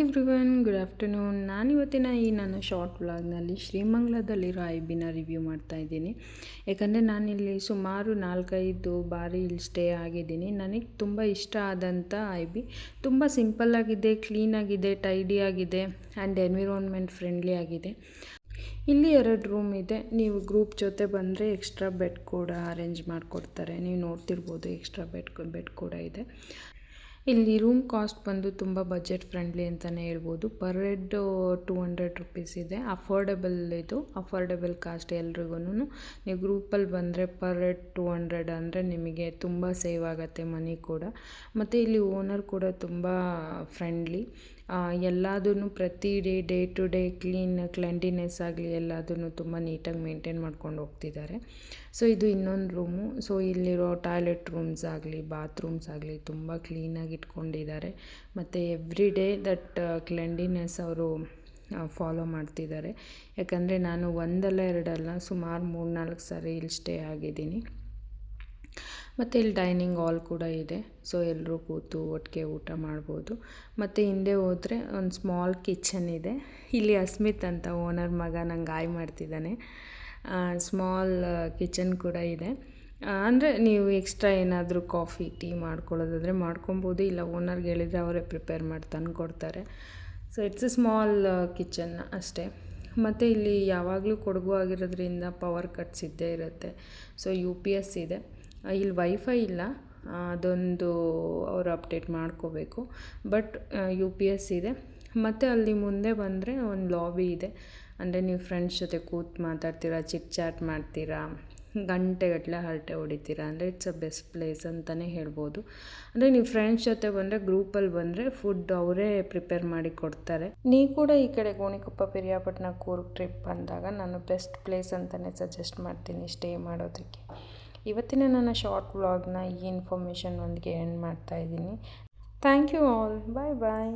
Everyone good afternoon ನಾನಿವತ್ತಿನ ಈ ನನ್ನ ಶಾರ್ಟ್ ವ್ಲಾಗ್ನಲ್ಲಿ ಶ್ರೀಮಂಗ್ಲದಲ್ಲಿರೋ ಐಬಿನ ಬಿನ ರಿವ್ಯೂ ಮಾಡ್ತಾ ಇದ್ದೀನಿ. ಯಾಕಂದರೆ ನಾನಿಲ್ಲಿ ಸುಮಾರು ನಾಲ್ಕೈದು ಬಾರಿ ಇಲ್ಲಿ ಸ್ಟೇ ಆಗಿದ್ದೀನಿ. ನನಗೆ ತುಂಬ ಇಷ್ಟ ಆದಂಥ ಐಬಿ ತುಂಬ ಸಿಂಪಲ್ಲಾಗಿದೆ ಕ್ಲೀನಾಗಿದೆ ಆಗಿದೆ ಆ್ಯಂಡ್ ಎನ್ವಿರಾನ್ಮೆಂಟ್ ಫ್ರೆಂಡ್ಲಿ ಆಗಿದೆ. ಇಲ್ಲಿ ಎರಡು ರೂಮ್ ಇದೆ. ನೀವು ಗ್ರೂಪ್ ಜೊತೆ ಬಂದರೆ ಎಕ್ಸ್ಟ್ರಾ ಬೆಡ್ ಕೂಡ ಅರೇಂಜ್ ಮಾಡಿಕೊಡ್ತಾರೆ. ನೀವು ನೋಡ್ತಿರ್ಬೋದು ಎಕ್ಸ್ಟ್ರಾ ಬೆಡ್ ಬೆಡ್ ಕೂಡ ಇದೆ. ಇಲ್ಲಿ ರೂಮ್ ಕಾಸ್ಟ್ ಬಂದು ತುಂಬ ಬಜೆಟ್ ಫ್ರೆಂಡ್ಲಿ ಅಂತಲೇ ಹೇಳ್ಬೋದು. Per head two hundred rupees ಇದೆ. ಅಫೋರ್ಡೆಬಲ್ ಇದು. ಅಫೋರ್ಡೆಬಲ್ ಕಾಸ್ಟ್ ಎಲ್ರಿಗೂ ನೀವು ಗ್ರೂಪಲ್ಲಿ ಬಂದರೆ ಪರ್ ಹೆಡ್ ಟೂ ಹಂಡ್ರೆಡ್ ಅಂದರೆ ನಿಮಗೆ ತುಂಬ ಸೇವ್ ಆಗುತ್ತೆ ಮನಿ ಕೂಡ. ಮತ್ತು ಇಲ್ಲಿ ಓನರ್ ಕೂಡ ತುಂಬ ಫ್ರೆಂಡ್ಲಿ ಎಲ್ಲದನ್ನು ಪ್ರತಿ day day to day clean cleanliness ಆಗಲಿ ಎಲ್ಲದನ್ನು ತುಂಬ ನೀಟಾಗಿ ಮೇಂಟೈನ್ ಮಾಡ್ಕೊಂಡು ಹೋಗ್ತಿದ್ದಾರೆ. ಸೊ ಇದು ಇನ್ನೊಂದು ರೂಮು ಸೊ ಇಲ್ಲಿರೋ ಟಾಯ್ಲೆಟ್ ರೂಮ್ಸ್ ಆಗಲಿ ಬಾತ್ರೂಮ್ಸ್ ಆಗಲಿ ತುಂಬ ಕ್ಲೀನಾಗಿ ಇಟ್ಕೊಂಡಿದ್ದಾರೆ. ಮತ್ತು ಎವ್ರಿ ಡೇ ದಟ್ ಕ್ಲೆಂಡಿನೆಸ್ ಅವರು ಫಾಲೋ ಮಾಡ್ತಿದ್ದಾರೆ. ಯಾಕಂದರೆ ನಾನು ಒಂದಲ್ಲ ಎರಡಲ್ಲ ಸುಮಾರು ಮೂರು ನಾಲ್ಕು ಸಾರಿ ಇಲ್ಲಿ ಸ್ಟೇ ಆಗಿದ್ದೀನಿ. ಮತ್ತು ಇಲ್ಲಿ ಡೈನಿಂಗ್ ಹಾಲ್ ಕೂಡ ಇದೆ. ಸೊ ಎಲ್ಲರೂ ಕೂತು ಒಟ್ಟಿಗೆ ಊಟ ಮಾಡ್ಬೋದು. ಮತ್ತು ಹಿಂದೆ ಹೋದರೆ ಒಂದು ಸ್ಮಾಲ್ ಕಿಚನ್ ಇದೆ. ಇಲ್ಲಿ ಅಸ್ಮಿತ್ ಅಂತ ಓನರ್ ಮಗ ನಂಗೆ ಆಯ್ ಮಾಡ್ತಿದ್ದಾನೆ. ಸ್ಮಾಲ್ ಕಿಚನ್ ಕೂಡ ಇದೆ. ಅಂದರೆ ನೀವು ಎಕ್ಸ್ಟ್ರಾ ಏನಾದರೂ ಕಾಫಿ ಟೀ ಮಾಡ್ಕೊಳ್ಳೋದಾದರೆ ಮಾಡ್ಕೊಬೋದು. ಇಲ್ಲ ಓನರ್ಗೆ ಹೇಳಿದರೆ ಅವರೇ ಪ್ರಿಪೇರ್ ಮಾಡಿ ತಂದು ಕೊಡ್ತಾರೆ. So it's a small kitchen ಅಷ್ಟೇ. ಮತ್ತು ಇಲ್ಲಿ ಯಾವಾಗಲೂ ಕೊಡಗು ಆಗಿರೋದ್ರಿಂದ ಪವರ್ ಕಟ್ಸ್ ಇದ್ದೇ ಇರುತ್ತೆ. ಸೊ ಯು ಪಿ ಎಸ್ ಇದೆ. ಇಲ್ಲಿ ವೈಫೈ ಇಲ್ಲ. ಅದೊಂದು ಅವರು ಅಪ್ಡೇಟ್ ಮಾಡ್ಕೋಬೇಕು. ಬಟ್ ಯು ಪಿ ಎಸ್ ಇದೆ. ಮತ್ತು ಅಲ್ಲಿ ಮುಂದೆ ಬಂದರೆ ಒಂದು ಲಾಬಿ ಇದೆ. ಅಂದರೆ ನೀವು ಫ್ರೆಂಡ್ಸ್ ಜೊತೆ ಕೂತು ಮಾತಾಡ್ತೀರಾ ಚಿಟ್ ಚಾಟ್ ಮಾಡ್ತೀರಾ ಗಂಟೆಗಟ್ಟಲೆ ಹರಟೆ ಹೊಡಿತೀರಾ? ಅಂದರೆ ಇಟ್ಸ್ ಅ ಬೆಸ್ಟ್ ಪ್ಲೇಸ್ ಅಂತಲೇ ಹೇಳ್ಬೋದು. ಅಂದರೆ ನೀವು ಫ್ರೆಂಡ್ಸ್ ಜೊತೆ ಬಂದರೆ ಗ್ರೂಪಲ್ಲಿ ಬಂದರೆ ಫುಡ್ ಅವರೇ ಪ್ರಿಪೇರ್ ಮಾಡಿ ಕೊಡ್ತಾರೆ. ನೀವು ಕೂಡ ಈ ಕಡೆ ಗೋಣಿಕೊಪ್ಪ ಪಿರಿಯಾಪಟ್ಟಣ ಕೂರ್ಗ್ ಟ್ರಿಪ್ ಬಂದಾಗ ನಾನು ಬೆಸ್ಟ್ ಪ್ಲೇಸ್ ಅಂತಲೇ ಸಜೆಸ್ಟ್ ಮಾಡ್ತೀನಿ ಸ್ಟೇ ಮಾಡೋದಕ್ಕೆ. ಇವತ್ತಿನ ನನ್ನ ಶಾರ್ಟ್ ವ್ಲಾಗ್ನ ಈ ಇನ್ಫಾರ್ಮೇಷನ್ ಒಂದಿಗೆ ಎಂಡ್ ಮಾಡ್ತಾ ಇದ್ದೀನಿ. Thank you all bye bye